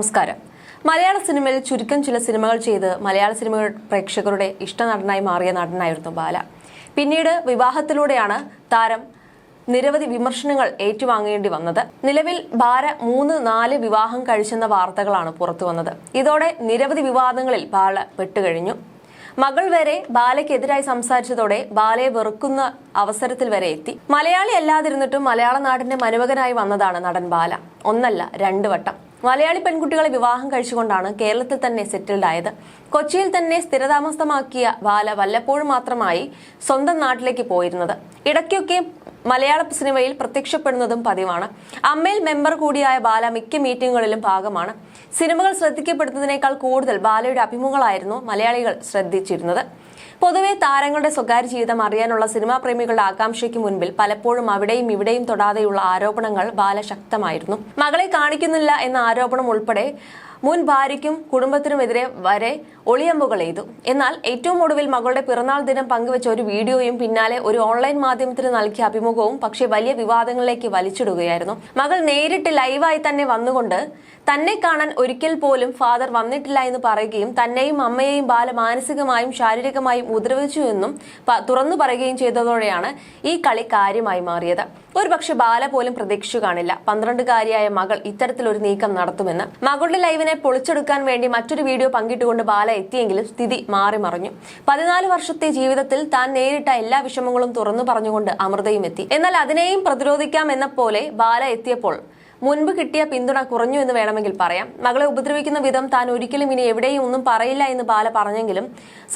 നമസ്കാരം. മലയാള സിനിമയിൽ ചുരുക്കം ചില സിനിമകൾ ചെയ്ത് മലയാള സിനിമ പ്രേക്ഷകരുടെ ഇഷ്ടനടനായി മാറിയ നടനായിരുന്നു ബാല. പിന്നീട് വിവാഹത്തിലൂടെയാണ് താരം നിരവധി വിമർശനങ്ങൾ ഏറ്റുവാങ്ങേണ്ടി വന്നത്. നിലവിൽ ബാല മൂന്ന് നാല് വിവാഹം കഴിച്ചെന്ന വാർത്തകളാണ് പുറത്തു വന്നത്. ഇതോടെ നിരവധി വിവാദങ്ങളിൽ ബാല പെട്ടുകഴിഞ്ഞു. മകൾ വരെ ബാലയ്ക്കെതിരായി സംസാരിച്ചതോടെ ബാലയെ വെറുക്കുന്ന അവസരത്തിൽ വരെ എത്തി. മലയാളി അല്ലാതിരുന്നിട്ടും മലയാള നാടിന്റെ മരുമകനായി വന്നതാണ് നടൻ ബാല. ഒന്നല്ല രണ്ടു വട്ടം. മലയാളി പെൺകുട്ടികളെ വിവാഹം കഴിച്ചുകൊണ്ടാണ് കേരളത്തിൽ തന്നെ സെറ്റിൽഡ് ആയത്. കൊച്ചിയിൽ തന്നെ സ്ഥിരതാമസമാക്കിയ ബാല വല്ലപ്പോഴും മാത്രമായി സ്വന്തം നാട്ടിലേക്ക് പോയിരുന്നത്. ഇടയ്ക്കൊക്കെ മലയാള സിനിമയിൽ പ്രത്യക്ഷപ്പെടുന്നതും പതിവാണ്. അമ്മയിൽ മെമ്പർ കൂടിയായ ബാല മിക്ക മീറ്റിംഗുകളിലും ഭാഗമാണ്. സിനിമകൾ ശ്രദ്ധിക്കപ്പെടുന്നതിനേക്കാൾ കൂടുതൽ ബാലയുടെ അഭിമുഖങ്ങളായിരുന്നു മലയാളികൾ ശ്രദ്ധിച്ചിരുന്നത്. പൊതുവെ താരങ്ങളുടെ സ്വകാര്യ ജീവിതം അറിയാനുള്ള സിനിമാ പ്രേമികളുടെ ആകാംക്ഷയ്ക്ക് മുൻപിൽ പലപ്പോഴും അവിടെയും ഇവിടെയും തൊടാതെയുള്ള ആരോപണങ്ങൾ ബാലശക്തമായിരുന്നു. മകളെ കാണിക്കുന്നില്ല എന്ന ആരോപണം ഉൾപ്പെടെ മുൻ ഭാര്യയ്ക്കും കുടുംബത്തിനുമെതിരെ വരെ ഒളിയമ്പുകൾ എയ്തു. എന്നാൽ ഏറ്റവും ഒടുവിൽ മകളുടെ പിറന്നാൾ ദിനം പങ്കുവച്ച ഒരു വീഡിയോയും പിന്നാലെ ഒരു ഓൺലൈൻ മാധ്യമത്തിന് നൽകിയ അഭിമുഖവും പക്ഷേ വലിയ വിവാദങ്ങളിലേക്ക് വലിച്ചിടുകയായിരുന്നു. മകൾ നേരിട്ട് ലൈവായി തന്നെ വന്നുകൊണ്ട് തന്നെ കാണാൻ ഒരിക്കൽ പോലും ഫാദർ വന്നിട്ടില്ല എന്ന് പറയുകയും തന്നെയും അമ്മയെയും ബാല മാനസികമായും ശാരീരികമായും ഉപദ്രവിച്ചു എന്നും തുറന്നു പറയുകയും ചെയ്തതോടെയാണ് ഈ കളി കാര്യമായി മാറിയത്. ഒരുപക്ഷെ ബാല പോലും പ്രതീക്ഷിച്ചു കാണില്ല. പന്ത്രണ്ടുകാരിയായ മകൾ ഇത്തരത്തിലൊരു നീക്കം നടത്തുമെന്ന്. മകളുടെ ലൈവിനെ പൊളിച്ചെടുക്കാൻ വേണ്ടി മറ്റൊരു വീഡിയോ പങ്കിട്ടുകൊണ്ട് ബാല എത്തിയെങ്കിലും സ്ഥിതി മാറി മറിഞ്ഞു. പതിനാല് വർഷത്തെ ജീവിതത്തിൽ താൻ നേരിട്ട എല്ലാ വിഷമങ്ങളും തുറന്നു പറഞ്ഞുകൊണ്ട് അമൃതയും എത്തി. എന്നാൽ അതിനെയും പ്രതിരോധിക്കാം എന്ന പോലെ ബാല എത്തിയപ്പോൾ മുൻപ് കിട്ടിയ പിന്തുണ കുറഞ്ഞു എന്ന് വേണമെങ്കിൽ പറയാം. മകളെ ഉപദ്രവിക്കുന്ന വിധം താൻ ഒരിക്കലും ഇനി എവിടെയും ഒന്നും പറയില്ല എന്ന് ബാല പറഞ്ഞെങ്കിലും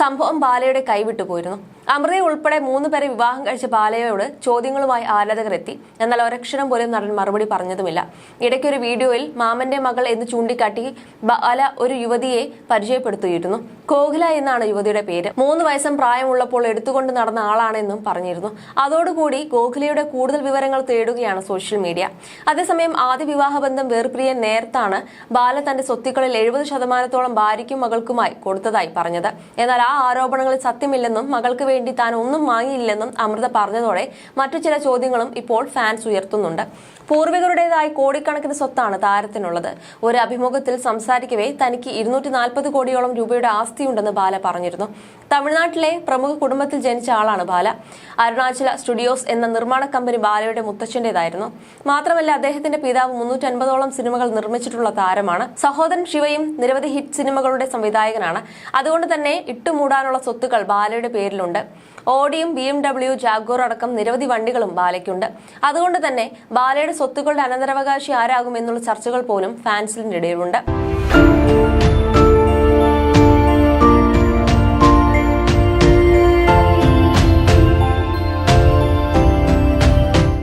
സംഭവം ബാലയുടെ കൈവിട്ടു പോയിരുന്നു. അമൃതയെ ഉൾപ്പെടെ മൂന്ന് പേരെ വിവാഹം കഴിച്ച ബാലയോട് ചോദ്യങ്ങളുമായി ആരാധകർ എത്തി എന്നാൽ ഒരക്ഷരം പോലും നടൻ മറുപടി പറഞ്ഞതുമില്ല. ഇടയ്ക്കൊരു വീഡിയോയിൽ മാമന്റെ മകൾ എന്ന് ചൂണ്ടിക്കാട്ടി ബാല ഒരു യുവതിയെ പരിചയപ്പെടുത്തിയിരുന്നു. കോകില എന്നാണ് യുവതിയുടെ പേര്. മൂന്ന് വയസ്സും പ്രായമുള്ളപ്പോൾ എടുത്തുകൊണ്ട് നടന്ന ആളാണെന്നും പറഞ്ഞിരുന്നു. അതോടുകൂടി ഗോഖലയുടെ കൂടുതൽ വിവരങ്ങൾ തേടുകയാണ് സോഷ്യൽ മീഡിയ. അതേസമയം ആദ്യ വിവാഹബന്ധം വേർപിരിയാൻ നേരത്താണ് ബാല തന്റെ സ്വത്തുക്കളിൽ എഴുപത് ശതമാനത്തോളം ഭാര്യയ്ക്കും മകൾക്കുമായി കൊടുത്തതായി പറഞ്ഞത്. എന്നാൽ ആ ആരോപണങ്ങളിൽ സത്യമില്ലെന്നും മകൾക്ക് വേണ്ടി താൻ ഒന്നും വാങ്ങിയില്ലെന്നും അമൃത പറഞ്ഞതോടെ മറ്റു ചില ചോദ്യങ്ങളും ഇപ്പോൾ ഫാൻസ് ഉയർത്തുന്നുണ്ട്. പൂർവികരുടേതായി കോടിക്കണക്കിന് സ്വത്താണ് താരത്തിനുള്ളത്. ഒരു അഭിമുഖത്തിൽ സംസാരിക്കവേ തനിക്ക് ഇരുന്നൂറ്റി കോടിയോളം രൂപയുടെ ആസ്തിയുണ്ടെന്ന് ബാല പറഞ്ഞിരുന്നു. തമിഴ്നാട്ടിലെ പ്രമുഖ കുടുംബത്തിൽ ജനിച്ച ആളാണ് ബാല. അരുണാചല സ്റ്റുഡിയോസ് എന്ന നിർമ്മാണ കമ്പനി ബാലയുടെ മുത്തച്ഛന്റേതായിരുന്നു. മാത്രമല്ല അദ്ദേഹത്തിന്റെ പിതാവ് മുന്നൂറ്റി അൻപതോളം സിനിമകൾ നിർമ്മിച്ചിട്ടുള്ള താരമാണ്. സഹോദരൻ ശിവയും നിരവധി ഹിറ്റ് സിനിമകളുടെ സംവിധായകനാണ്. അതുകൊണ്ട് തന്നെ ഇട്ടുമൂടാനുള്ള സ്വത്തുക്കൾ ബാലയുടെ പേരിലുണ്ട്. ഓഡിയും ബി എം ഡബ്ല്യു ജാഗോർ അടക്കം നിരവധി വണ്ടികളും ബാലയ്ക്കുണ്ട്. അതുകൊണ്ട് തന്നെ ബാലയുടെ സ്വത്തുക്കളുടെ അനന്തരാവകാശി ആരാകും എന്നുള്ള ചർച്ചകൾ പോലും ഫാൻസിന്റെ ഇടയിലുണ്ട്